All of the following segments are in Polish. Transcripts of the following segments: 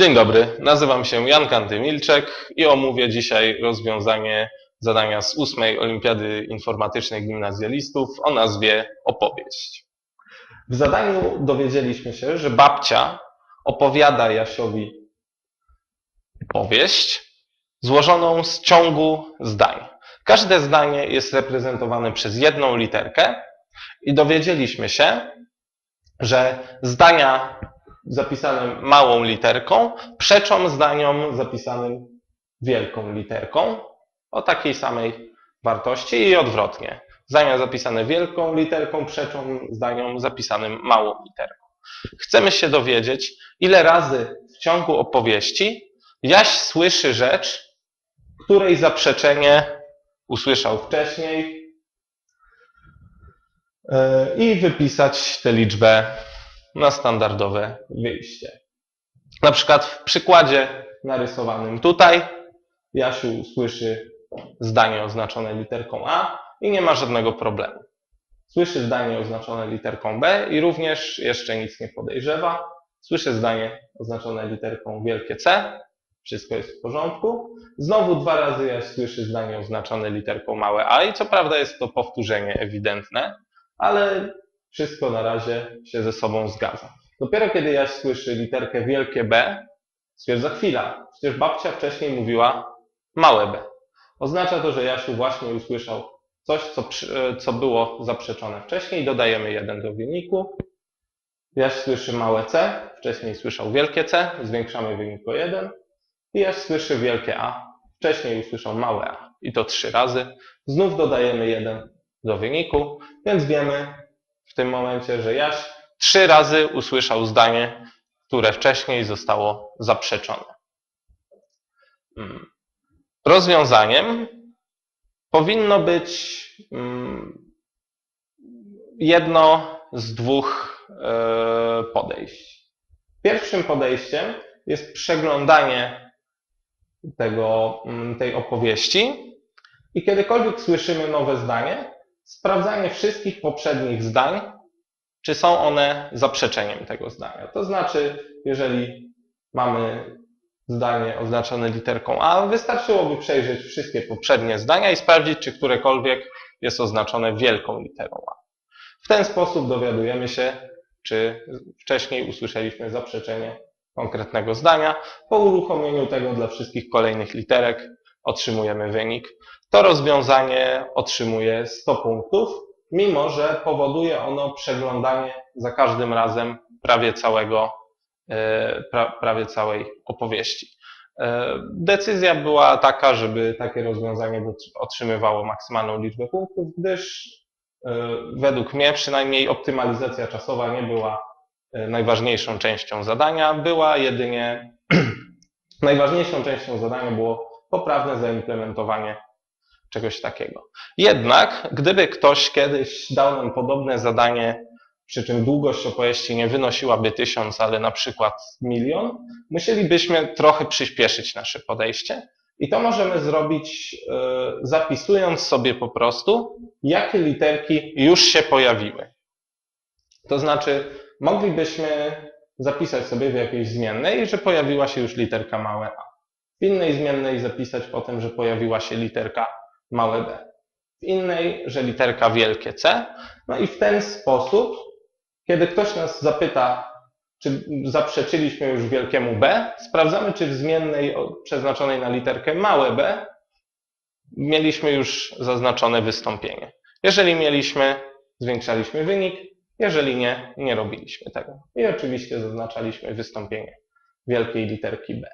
Dzień dobry, nazywam się Jan Kanty-Milczek i omówię dzisiaj rozwiązanie zadania z ósmej Olimpiady Informatycznej Gimnazjalistów o nazwie Opowieść. W zadaniu dowiedzieliśmy się, że babcia opowiada Jasiowi powieść złożoną z ciągu zdań. Każde zdanie jest reprezentowane przez jedną literkę i dowiedzieliśmy się, że zdania zapisane małą literką przeczą zdaniom zapisanym wielką literką o takiej samej wartości i odwrotnie. Zdania zapisane wielką literką przeczą zdaniom zapisanym małą literką. Chcemy się dowiedzieć, ile razy w ciągu opowieści Jaś słyszy rzecz, której zaprzeczenie usłyszał wcześniej e, i wypisać tę liczbę na standardowe wyjście. Na przykład w przykładzie narysowanym tutaj Jasiu słyszy zdanie oznaczone literką A i nie ma żadnego problemu. Słyszy zdanie oznaczone literką B i również jeszcze nic nie podejrzewa. Słyszy zdanie oznaczone literką wielkie C. Wszystko jest w porządku. Znowu dwa razy Jaś słyszy zdanie oznaczone literką małe A i co prawda jest to powtórzenie ewidentne, ale wszystko na razie się ze sobą zgadza. Dopiero kiedy Jaś słyszy literkę wielkie B, stwierdza chwila. Przecież babcia wcześniej mówiła małe b. Oznacza to, że Jasiu właśnie usłyszał coś, co, co było zaprzeczone wcześniej. Dodajemy jeden do wyniku. Jaś słyszy małe c, wcześniej słyszał wielkie c, zwiększamy wynik o 1. I Jaś słyszy wielkie a, wcześniej usłyszał małe a. I to trzy razy. Znów dodajemy jeden do wyniku, więc wiemy, w tym momencie, że Jaś trzy razy usłyszał zdanie, które wcześniej zostało zaprzeczone. Hmm. Rozwiązaniem powinno być hmm, jedno z dwóch e, podejść. Pierwszym podejściem jest przeglądanie tego, hmm, tej opowieści i kiedykolwiek słyszymy nowe zdanie, sprawdzanie wszystkich poprzednich zdań, czy są one zaprzeczeniem tego zdania. To znaczy, jeżeli mamy zdanie oznaczone literką A, wystarczyłoby przejrzeć wszystkie poprzednie zdania i sprawdzić, czy którekolwiek jest oznaczone wielką literą A. W ten sposób dowiadujemy się, czy wcześniej usłyszeliśmy zaprzeczenie konkretnego zdania. Po uruchomieniu tego dla wszystkich kolejnych literek otrzymujemy wynik. To rozwiązanie otrzymuje 100 punktów, mimo że powoduje ono przeglądanie za każdym razem prawie całego, e, prawie całej opowieści. E, decyzja była taka, żeby takie rozwiązanie otrzymywało maksymalną liczbę punktów, gdyż e, według mnie przynajmniej optymalizacja czasowa nie była najważniejszą częścią zadania, była jedynie najważniejszą częścią zadania było poprawne zaimplementowanie czegoś takiego. Jednak, gdyby ktoś kiedyś dał nam podobne zadanie, przy czym długość opowieści nie wynosiłaby tysiąc, ale na przykład milion, musielibyśmy trochę przyspieszyć nasze podejście. I to możemy zrobić e, zapisując sobie po prostu, jakie literki już się pojawiły. To znaczy, moglibyśmy zapisać sobie w jakiejś zmiennej, że pojawiła się już literka małe a. W innej zmiennej zapisać potem, że pojawiła się literka małe b. W innej, że literka wielkie C. No i w ten sposób, kiedy ktoś nas zapyta, czy zaprzeczyliśmy już wielkiemu B, sprawdzamy, czy w zmiennej przeznaczonej na literkę małe b mieliśmy już zaznaczone wystąpienie. Jeżeli mieliśmy, zwiększaliśmy wynik, jeżeli nie, nie robiliśmy tego. I oczywiście zaznaczaliśmy wystąpienie wielkiej literki B.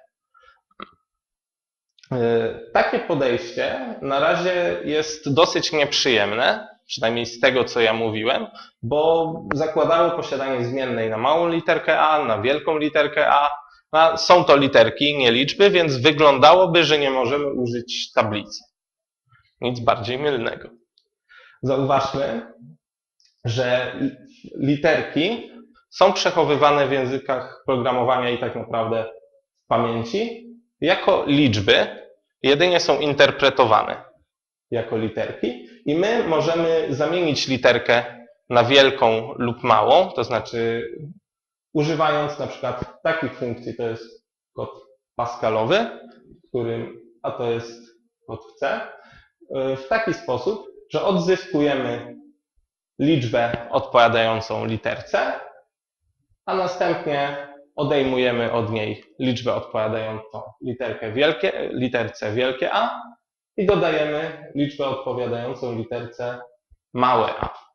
E, takie podejście na razie jest dosyć nieprzyjemne, przynajmniej z tego, co ja mówiłem, bo zakładało posiadanie zmiennej na małą literkę A, na wielką literkę A. A są to literki, nie liczby, więc wyglądałoby, że nie możemy użyć tablicy. Nic bardziej mylnego. Zauważmy, że literki są przechowywane w językach programowania i tak naprawdę w pamięci, jako liczby jedynie są interpretowane jako literki i my możemy zamienić literkę na wielką lub małą, to znaczy używając na przykład takich funkcji, to jest kod Pascalowy, w którym, a to jest kod w C, y, w taki sposób, że odzyskujemy liczbę odpowiadającą literce, a następnie odejmujemy od niej liczbę odpowiadającą literkę wielkie, literce wielkie A i dodajemy liczbę odpowiadającą literce małe a.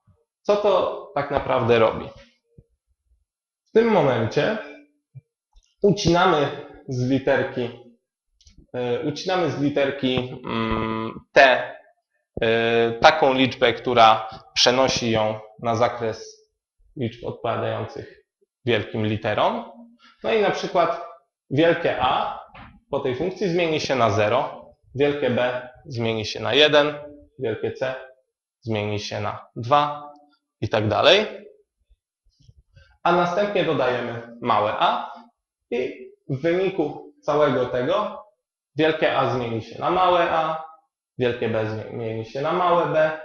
Co to tak naprawdę robi? W tym momencie ucinamy z literki, y, ucinamy z literki mm, T y, taką liczbę, która przenosi ją na zakres liczb odpowiadających wielkim literom. No i na przykład wielkie A po tej funkcji zmieni się na 0, wielkie B zmieni się na 1, wielkie C zmieni się na 2 i tak dalej. A następnie dodajemy małe a i w wyniku całego tego wielkie A zmieni się na małe a, wielkie B zmieni się na małe b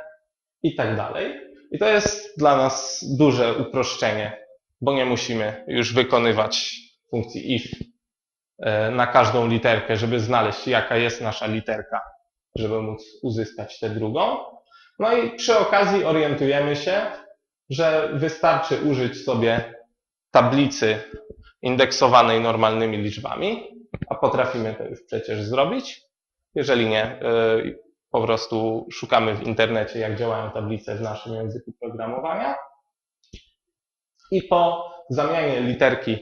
i tak dalej. I to jest dla nas duże uproszczenie, bo nie musimy już wykonywać funkcji if e, na każdą literkę, żeby znaleźć jaka jest nasza literka, żeby móc uzyskać tę drugą. No i przy okazji orientujemy się, że wystarczy użyć sobie tablicy indeksowanej normalnymi liczbami, a potrafimy to już przecież zrobić. Jeżeli nie, e, po prostu szukamy w internecie, jak działają tablice w naszym języku programowania. I po zamianie literki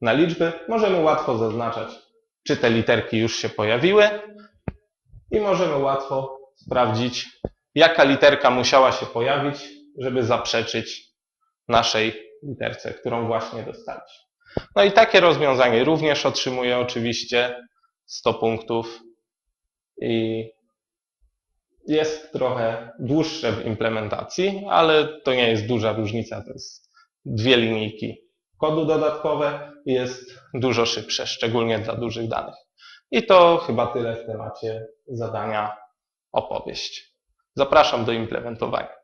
na liczby możemy łatwo zaznaczać, czy te literki już się pojawiły i możemy łatwo sprawdzić, jaka literka musiała się pojawić, żeby zaprzeczyć naszej literce, którą właśnie dostaliśmy. No i takie rozwiązanie również otrzymuje oczywiście 100 punktów i jest trochę dłuższe w implementacji, ale to nie jest duża różnica, to jest dwie linijki kodu dodatkowe jest dużo szybsze, szczególnie dla dużych danych. I to chyba tyle w temacie zadania opowieść. Zapraszam do implementowania.